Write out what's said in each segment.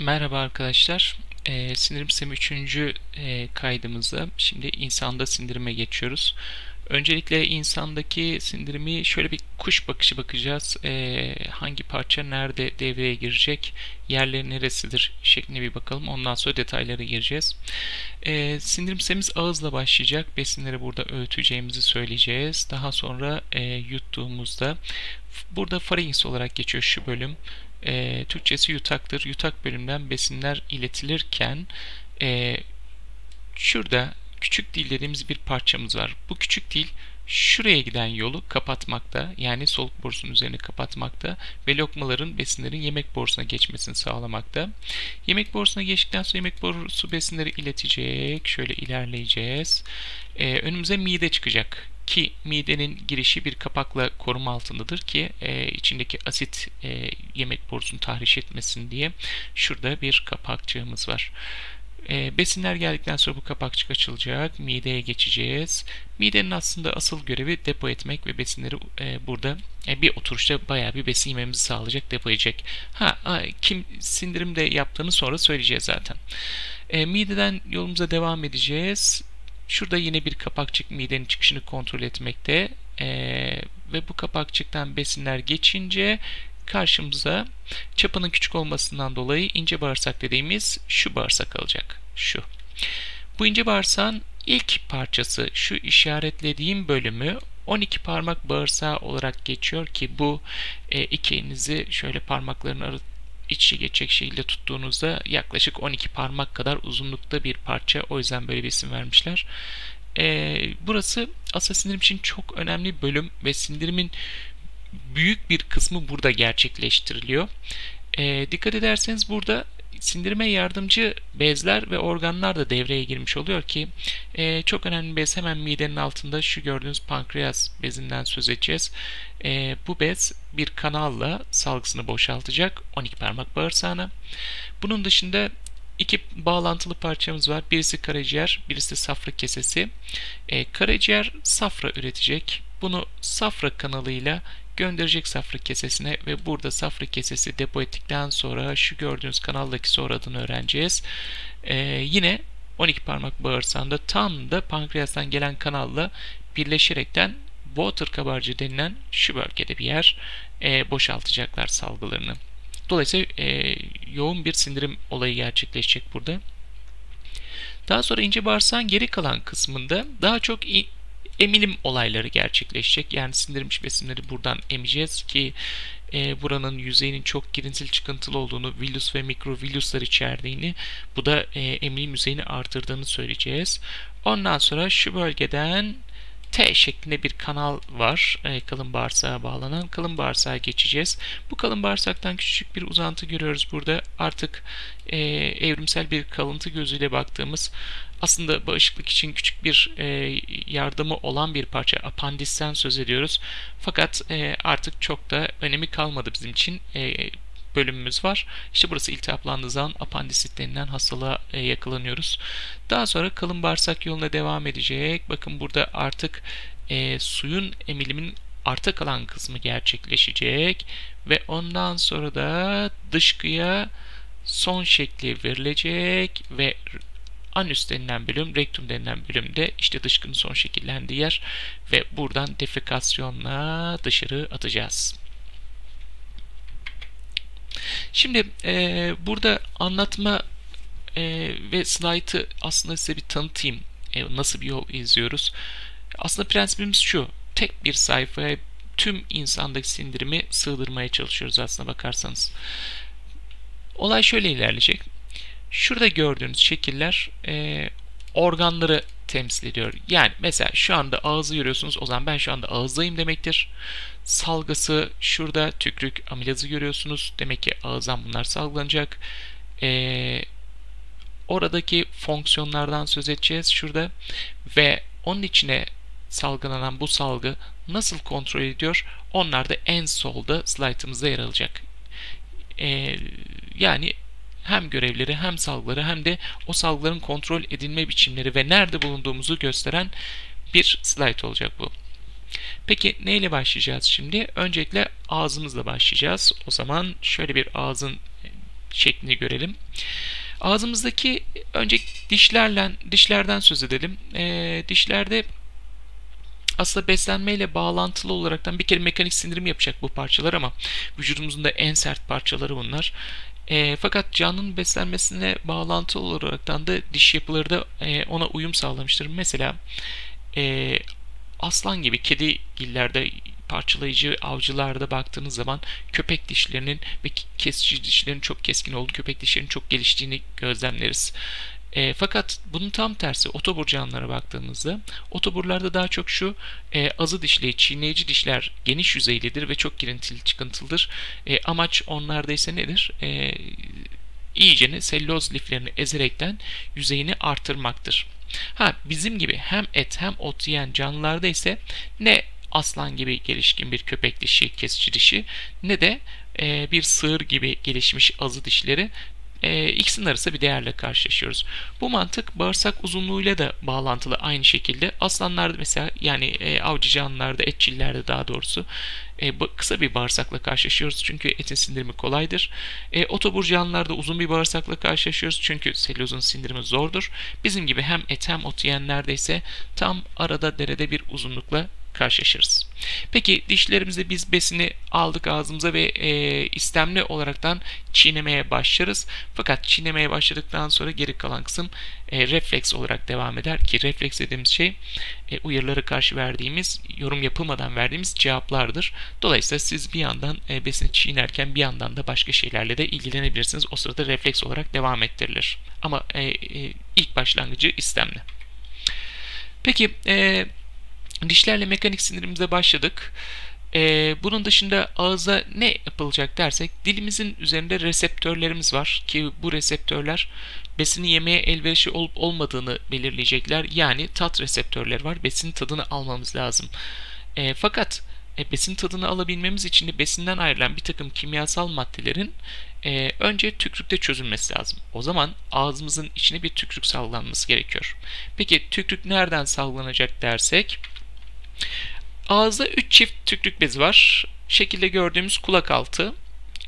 Merhaba arkadaşlar. Ee, sindirim sistemi 3. E, kaydımızda şimdi insanda sindirime geçiyoruz. Öncelikle insandaki sindirimi şöyle bir kuş bakışı bakacağız. Ee, hangi parça nerede devreye girecek, yerleri neresidir şeklinde bir bakalım. Ondan sonra detaylara gireceğiz. Ee, sindirim sistemimiz ağızla başlayacak. Besinleri burada öğüteceğimizi söyleyeceğiz. Daha sonra e, yuttuğumuzda burada pharynx olarak geçiyor şu bölüm e, Türkçesi yutaktır. Yutak bölümünden besinler iletilirken e, şurada küçük dil dediğimiz bir parçamız var. Bu küçük dil şuraya giden yolu kapatmakta yani soluk borusunun üzerine kapatmakta ve lokmaların besinlerin yemek borusuna geçmesini sağlamakta. Yemek borusuna geçtikten sonra yemek borusu besinleri iletecek. Şöyle ilerleyeceğiz. Ee, önümüze mide çıkacak ki midenin girişi bir kapakla koruma altındadır ki e, içindeki asit e, yemek borusunu tahriş etmesin diye şurada bir kapakçığımız var. E, besinler geldikten sonra bu kapakçık açılacak. Mideye geçeceğiz. Midenin aslında asıl görevi depo etmek ve besinleri e, burada e, bir oturuşta bayağı bir besin yememizi sağlayacak, depo edecek. Ha, kim sindirimde yaptığını sonra söyleyeceğiz zaten. E, mideden yolumuza devam edeceğiz. Şurada yine bir kapakçık midenin çıkışını kontrol etmekte. Ee, ve bu kapakçıktan besinler geçince karşımıza çapının küçük olmasından dolayı ince bağırsak dediğimiz şu bağırsak alacak. Şu. Bu ince bağırsağın ilk parçası şu işaretlediğim bölümü 12 parmak bağırsağı olarak geçiyor ki bu e, iki elinizi şöyle parmakların iç içe geçecek şekilde tuttuğunuzda yaklaşık 12 parmak kadar uzunlukta bir parça. O yüzden böyle bir isim vermişler. Ee, burası aslında sindirim için çok önemli bölüm ve sindirimin büyük bir kısmı burada gerçekleştiriliyor. Ee, dikkat ederseniz burada sindirime yardımcı bezler ve organlar da devreye girmiş oluyor ki e, çok önemli bez hemen midenin altında şu gördüğünüz pankreas bezinden söz edeceğiz. E, bu bez bir kanalla salgısını boşaltacak 12 parmak bağırsağına. Bunun dışında iki bağlantılı parçamız var. Birisi karaciğer, birisi safra kesesi. E, karaciğer safra üretecek. Bunu safra kanalıyla gönderecek safra kesesine ve burada safra kesesi depo ettikten sonra şu gördüğünüz kanaldaki sonra adını öğreneceğiz. Ee, yine 12 parmak bağırsağında tam da pankreastan gelen kanalla birleşerekten water kabarcığı denilen şu bölgede bir yer e, boşaltacaklar salgılarını. Dolayısıyla e, yoğun bir sindirim olayı gerçekleşecek burada. Daha sonra ince bağırsağın geri kalan kısmında daha çok emilim olayları gerçekleşecek. Yani sindirilmiş besinleri buradan emeceğiz ki e, buranın yüzeyinin çok girintil çıkıntılı olduğunu, villus ve mikrovilluslar içerdiğini, bu da e, emilim yüzeyini artırdığını söyleyeceğiz. Ondan sonra şu bölgeden T şeklinde bir kanal var. E, kalın bağırsağa bağlanan. Kalın bağırsağa geçeceğiz. Bu kalın bağırsaktan küçük bir uzantı görüyoruz burada. Artık e, evrimsel bir kalıntı gözüyle baktığımız aslında bağışıklık için küçük bir e, yardımı olan bir parça apandisten söz ediyoruz. Fakat e, artık çok da önemi kalmadı bizim için. E, bölümümüz var. İşte burası iltihaplandığı zaman apandisit denilen hastalığa e, yakalanıyoruz. Daha sonra kalın bağırsak yoluna devam edecek. Bakın burada artık e, suyun emilimin arta kalan kısmı gerçekleşecek ve ondan sonra da dışkıya son şekli verilecek ve anüs denilen bölüm, rektum denilen bölümde işte dışkının son şekillendiği yer ve buradan defekasyonla dışarı atacağız. Şimdi e, burada anlatma e, ve slaytı aslında size bir tanıtayım. E, nasıl bir yol izliyoruz? Aslında prensibimiz şu. Tek bir sayfaya tüm insandaki sindirimi sığdırmaya çalışıyoruz aslında bakarsanız. Olay şöyle ilerleyecek. Şurada gördüğünüz şekiller e, organları temsil ediyor. Yani mesela şu anda ağzı görüyorsunuz. O zaman ben şu anda ağızdayım demektir. Salgısı şurada tükrük amilazı görüyorsunuz. Demek ki ağızdan bunlar salgılanacak. Ee, oradaki fonksiyonlardan söz edeceğiz şurada. Ve onun içine salgılanan bu salgı nasıl kontrol ediyor? Onlar da en solda slaytımızda yer alacak. Ee, yani hem görevleri hem salgıları hem de o salgıların kontrol edilme biçimleri ve nerede bulunduğumuzu gösteren bir slide olacak bu. Peki neyle başlayacağız şimdi? Öncelikle ağzımızla başlayacağız. O zaman şöyle bir ağzın şeklini görelim. Ağzımızdaki önce dişlerle dişlerden söz edelim. E, dişlerde aslında beslenmeyle bağlantılı olaraktan bir kere mekanik sindirim yapacak bu parçalar ama vücudumuzun da en sert parçaları bunlar. E, fakat canlının beslenmesine bağlantılı olaraktan da diş yapıları da e, ona uyum sağlamıştır. Mesela e, aslan gibi kedi gillerde parçalayıcı avcılarda baktığınız zaman köpek dişlerinin ve kesici dişlerin çok keskin olduğu, köpek dişlerinin çok geliştiğini gözlemleriz. E, fakat bunun tam tersi otobur canlılara baktığımızda otoburlarda daha çok şu e, azı dişli, çiğneyici dişler geniş yüzeylidir ve çok girintili çıkıntılıdır. E, amaç onlarda ise nedir? E, iyicene selüloz liflerini ezerekten yüzeyini artırmaktır. Ha bizim gibi hem et hem ot yiyen canlılarda ise ne aslan gibi gelişkin bir köpek dişi, kesici dişi ne de e, bir sığır gibi gelişmiş azı dişleri e, ikisinin arasında bir değerle karşılaşıyoruz. Bu mantık bağırsak uzunluğuyla da bağlantılı aynı şekilde. Aslanlarda mesela yani e, avcı canlılarda, etçillerde daha doğrusu e, kısa bir bağırsakla karşılaşıyoruz çünkü etin sindirimi kolaydır. E, otobur canlılarda uzun bir bağırsakla karşılaşıyoruz çünkü selülozun sindirimi zordur. Bizim gibi hem et hem ot yiyenlerde ise tam arada derede bir uzunlukla karşılaşırız. Peki dişlerimizde biz besini aldık ağzımıza ve e, istemli olaraktan çiğnemeye başlarız. Fakat çiğnemeye başladıktan sonra geri kalan kısım e, refleks olarak devam eder ki refleks dediğimiz şey e, uyarılara karşı verdiğimiz, yorum yapılmadan verdiğimiz cevaplardır. Dolayısıyla siz bir yandan e, besini çiğnerken bir yandan da başka şeylerle de ilgilenebilirsiniz. O sırada refleks olarak devam ettirilir. Ama e, e, ilk başlangıcı istemli. Peki e, Dişlerle mekanik sindirimize başladık. Ee, bunun dışında ağza ne yapılacak dersek dilimizin üzerinde reseptörlerimiz var ki bu reseptörler besini yemeye elverişli olup olmadığını belirleyecekler. Yani tat reseptörleri var. Besin tadını almamız lazım. E, fakat e, besin tadını alabilmemiz için de besinden ayrılan bir takım kimyasal maddelerin e, önce tükrükte çözülmesi lazım. O zaman ağzımızın içine bir tükrük salgılanması gerekiyor. Peki tükrük nereden salgılanacak dersek Ağızda 3 çift tükrük bezi var. Şekilde gördüğümüz kulak altı.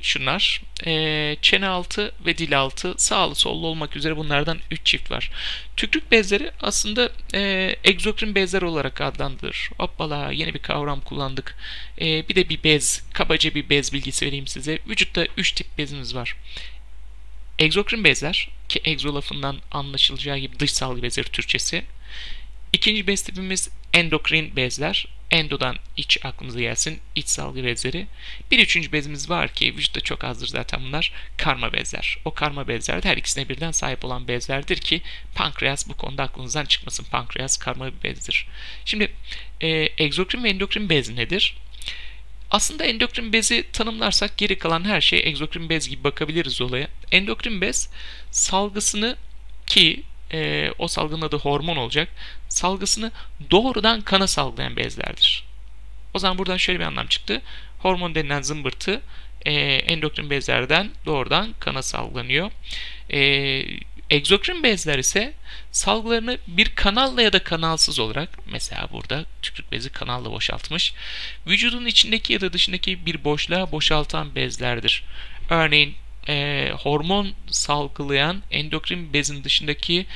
Şunlar. E, çene altı ve dil altı sağlı sollu olmak üzere bunlardan 3 çift var. Tükrük bezleri aslında e, egzokrin bezler olarak adlandırılır. Hoppala yeni bir kavram kullandık. E, bir de bir bez, kabaca bir bez bilgisi vereyim size. Vücutta 3 tip bezimiz var. Egzokrin bezler ki egzo lafından anlaşılacağı gibi dış salgı bezleri Türkçesi. İkinci bez tipimiz endokrin bezler. Endodan iç aklımıza gelsin. iç salgı bezleri. Bir üçüncü bezimiz var ki vücutta çok azdır zaten bunlar. Karma bezler. O karma bezler de her ikisine birden sahip olan bezlerdir ki pankreas bu konuda aklınızdan çıkmasın. Pankreas karma bir bezdir. Şimdi e, egzokrin ve endokrin bez nedir? Aslında endokrin bezi tanımlarsak geri kalan her şey egzokrin bez gibi bakabiliriz olaya. Endokrin bez salgısını ki e, o salgının adı hormon olacak. Salgısını doğrudan kana salgılayan bezlerdir. O zaman buradan şöyle bir anlam çıktı. Hormon denilen zımbırtı e, endokrin bezlerden doğrudan kana salgılanıyor. E, egzokrin bezler ise salgılarını bir kanalla ya da kanalsız olarak mesela burada tükürük bezi kanalla boşaltmış vücudun içindeki ya da dışındaki bir boşluğa boşaltan bezlerdir. Örneğin e, hormon salgılayan endokrin bezin dışındaki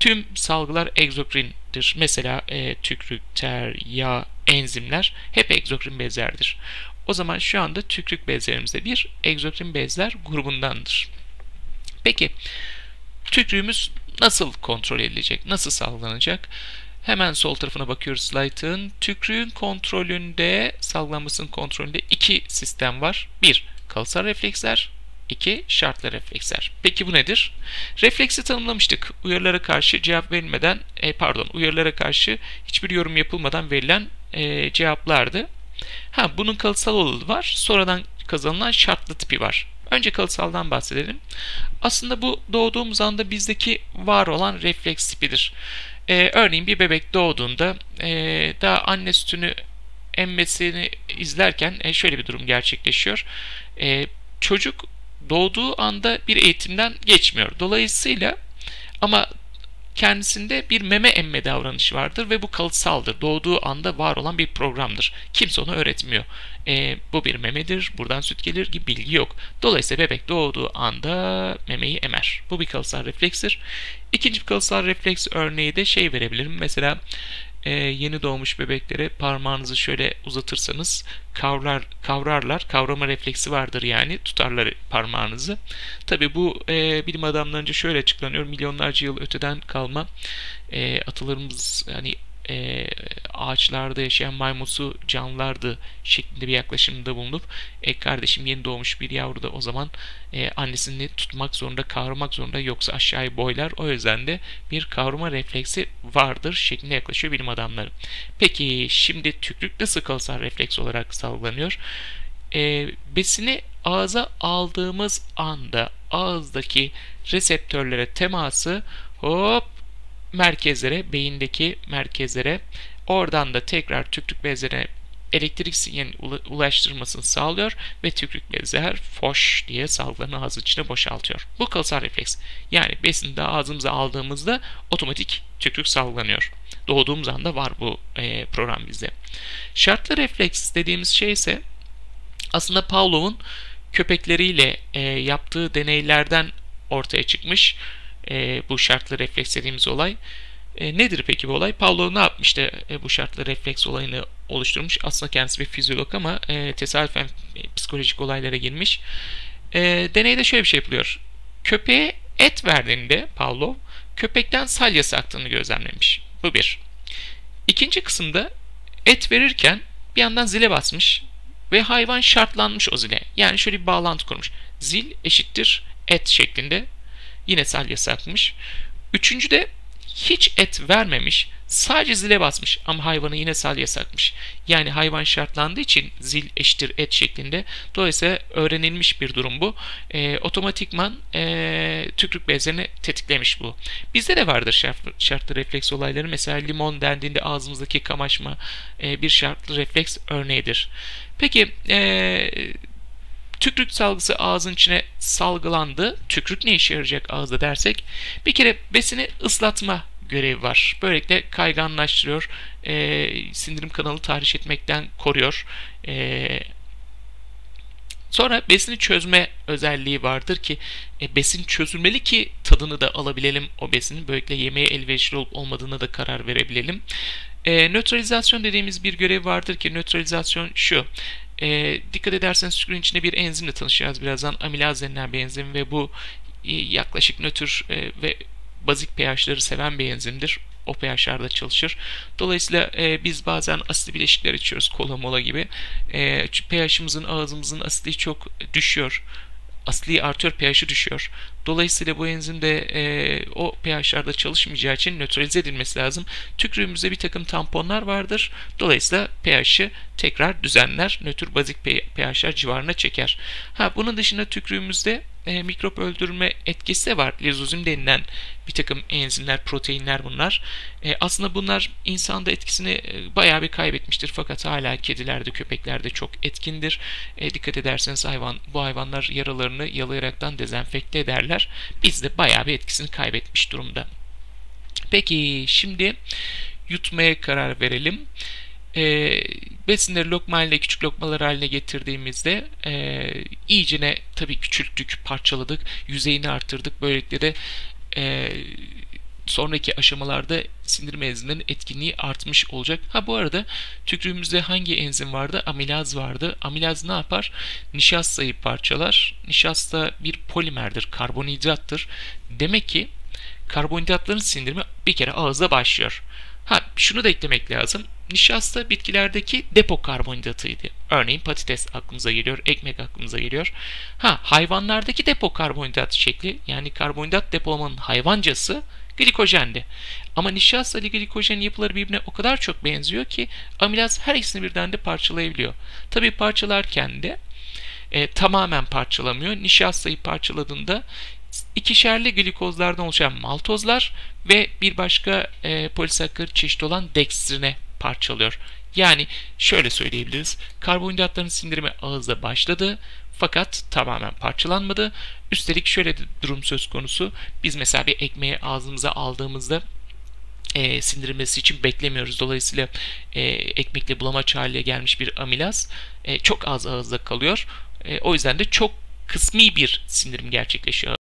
tüm salgılar egzokrindir. Mesela e, tükrük, ter, yağ, enzimler hep egzokrin bezlerdir. O zaman şu anda tükrük bezlerimizde bir egzokrin bezler grubundandır. Peki tükrüğümüz nasıl kontrol edilecek? Nasıl salgılanacak? Hemen sol tarafına bakıyoruz slaytın. Tükrüğün kontrolünde, salgılanmasının kontrolünde iki sistem var. Bir, kalıtsal refleksler, 2. Şartlı refleksler. Peki bu nedir? Refleksi tanımlamıştık. Uyarılara karşı cevap verilmeden, e, pardon, uyarılara karşı hiçbir yorum yapılmadan verilen e, cevaplardı. Ha, bunun kalıtsal olanı var. Sonradan kazanılan şartlı tipi var. Önce kalıtsaldan bahsedelim. Aslında bu doğduğumuz anda bizdeki var olan refleks tipidir. Ee, örneğin bir bebek doğduğunda e, daha anne sütünü emmesini izlerken e, şöyle bir durum gerçekleşiyor. E, çocuk doğduğu anda bir eğitimden geçmiyor. Dolayısıyla ama kendisinde bir meme emme davranışı vardır ve bu kalıtsaldır. Doğduğu anda var olan bir programdır. Kimse onu öğretmiyor. E, bu bir memedir, buradan süt gelir gibi bilgi yok. Dolayısıyla bebek doğduğu anda memeyi emer. Bu bir kalıtsal reflekstir. İkinci bir kalıtsal refleks örneği de şey verebilirim. Mesela e, yeni doğmuş bebeklere parmağınızı şöyle uzatırsanız kavrar kavrarlar. Kavrama refleksi vardır yani tutarlar parmağınızı. Tabi bu e, bilim adamlarınca şöyle açıklanıyor. Milyonlarca yıl öteden kalma e, atalarımız hani e, ağaçlarda yaşayan maymusu canlılardı şeklinde bir yaklaşımda bulunup e, kardeşim yeni doğmuş bir yavru da o zaman e, annesini tutmak zorunda kavramak zorunda yoksa aşağıya boylar o yüzden de bir kavrama refleksi vardır şeklinde yaklaşıyor bilim adamları. Peki şimdi tükrük nasıl kalsal refleks olarak salgılanıyor? E, besini ağza aldığımız anda ağızdaki reseptörlere teması hop merkezlere, beyindeki merkezlere oradan da tekrar tükrük bezlerine elektrik sinyalini ulaştırmasını sağlıyor ve tükrük bezler foş diye salgılarını ağız içine boşaltıyor. Bu kalıtsal refleks. Yani besini de ağzımıza aldığımızda otomatik tükrük salgılanıyor. Doğduğumuz anda var bu e, program bizde. Şartlı refleks dediğimiz şey ise aslında Pavlov'un köpekleriyle e, yaptığı deneylerden ortaya çıkmış e, bu şartlı refleks dediğimiz olay. E, nedir peki bu olay? Pavlov ne yapmıştı e, bu şartlı refleks olayını oluşturmuş? Aslında kendisi bir fizyolog ama e, tesadüfen e, psikolojik olaylara girmiş. E, deneyde şöyle bir şey yapılıyor. Köpeğe et verdiğinde Pavlov köpekten salyası aktığını gözlemlemiş. Bu bir. İkinci kısımda et verirken bir yandan zile basmış ve hayvan şartlanmış o zile. Yani şöyle bir bağlantı kurmuş. Zil eşittir et şeklinde Yine salya sakmış. Üçüncü de hiç et vermemiş. Sadece zile basmış ama hayvanı yine salya sakmış. Yani hayvan şartlandığı için zil eşittir et şeklinde. Dolayısıyla öğrenilmiş bir durum bu. E, otomatikman e, tükrük bezlerini tetiklemiş bu. Bizde de vardır şartlı, şartlı refleks olayları. Mesela limon dendiğinde ağzımızdaki kamaşma e, bir şartlı refleks örneğidir. Peki e, Tükrük salgısı ağzın içine salgılandı. Tükrük ne işe yarayacak ağızda dersek? Bir kere besini ıslatma görevi var. Böylelikle kayganlaştırıyor, e, sindirim kanalı tahriş etmekten koruyor. E, Sonra besini çözme özelliği vardır ki e, besin çözülmeli ki tadını da alabilelim o besinin. Böylelikle yemeğe elverişli olup olmadığına da karar verebilelim. E, nötralizasyon dediğimiz bir görev vardır ki nötralizasyon şu. E, dikkat ederseniz sükürün içinde bir enzimle tanışacağız birazdan. Amilaz denilen bir enzim ve bu e, yaklaşık nötr e, ve bazik pH'ları seven bir enzimdir. O pH'larda çalışır. Dolayısıyla e, biz bazen asitli bileşikler içiyoruz. Kola mola gibi. E, pH'ımızın ağzımızın asitliği çok düşüyor asli artıyor, pH'i düşüyor. Dolayısıyla bu enzim de e, o pH'larda çalışmayacağı için nötralize edilmesi lazım. Tükrüğümüzde bir takım tamponlar vardır. Dolayısıyla pH'i tekrar düzenler, nötr bazik pH'ler civarına çeker. Ha bunun dışında tükrüğümüzde e, mikrop öldürme etkisi de var. Lizozim denilen bir takım enzimler, proteinler bunlar. E, aslında bunlar insanda etkisini e, bayağı bir kaybetmiştir. Fakat hala kedilerde, köpeklerde çok etkindir. E, dikkat ederseniz hayvan, bu hayvanlar yaralarını yalayaraktan dezenfekte ederler. Biz de bayağı bir etkisini kaybetmiş durumda. Peki şimdi yutmaya karar verelim e, besinleri lokma haline küçük lokmalar haline getirdiğimizde e, iyicene tabii küçülttük, parçaladık, yüzeyini arttırdık. Böylelikle de e, sonraki aşamalarda sindirim enzimlerinin etkinliği artmış olacak. Ha bu arada tükrüğümüzde hangi enzim vardı? Amilaz vardı. Amilaz ne yapar? Nişastayı parçalar. Nişasta bir polimerdir, karbonhidrattır. Demek ki karbonhidratların sindirimi bir kere ağızda başlıyor. Ha şunu da eklemek lazım. Nişasta bitkilerdeki depo karbonhidratıydı. Örneğin patates aklımıza geliyor, ekmek aklımıza geliyor. Ha hayvanlardaki depo karbonhidrat şekli yani karbonhidrat depolamanın hayvancası glikojendi. Ama nişasta ile glikojen yapıları birbirine o kadar çok benziyor ki amilaz her ikisini birden de parçalayabiliyor. Tabi parçalarken de e, tamamen parçalamıyor. Nişastayı parçaladığında ikişerli glikozlardan oluşan maltozlar ve bir başka e, polisakkarit çeşidi olan dekstrine parçalıyor. Yani şöyle söyleyebiliriz. Karbonhidratların sindirimi ağızda başladı. Fakat tamamen parçalanmadı. Üstelik şöyle bir durum söz konusu. Biz mesela bir ekmeği ağzımıza aldığımızda e, sindirilmesi için beklemiyoruz. Dolayısıyla e, ekmekle bulamaç haline gelmiş bir amilaz e, çok az ağızda kalıyor. E, o yüzden de çok kısmi bir sindirim gerçekleşiyor.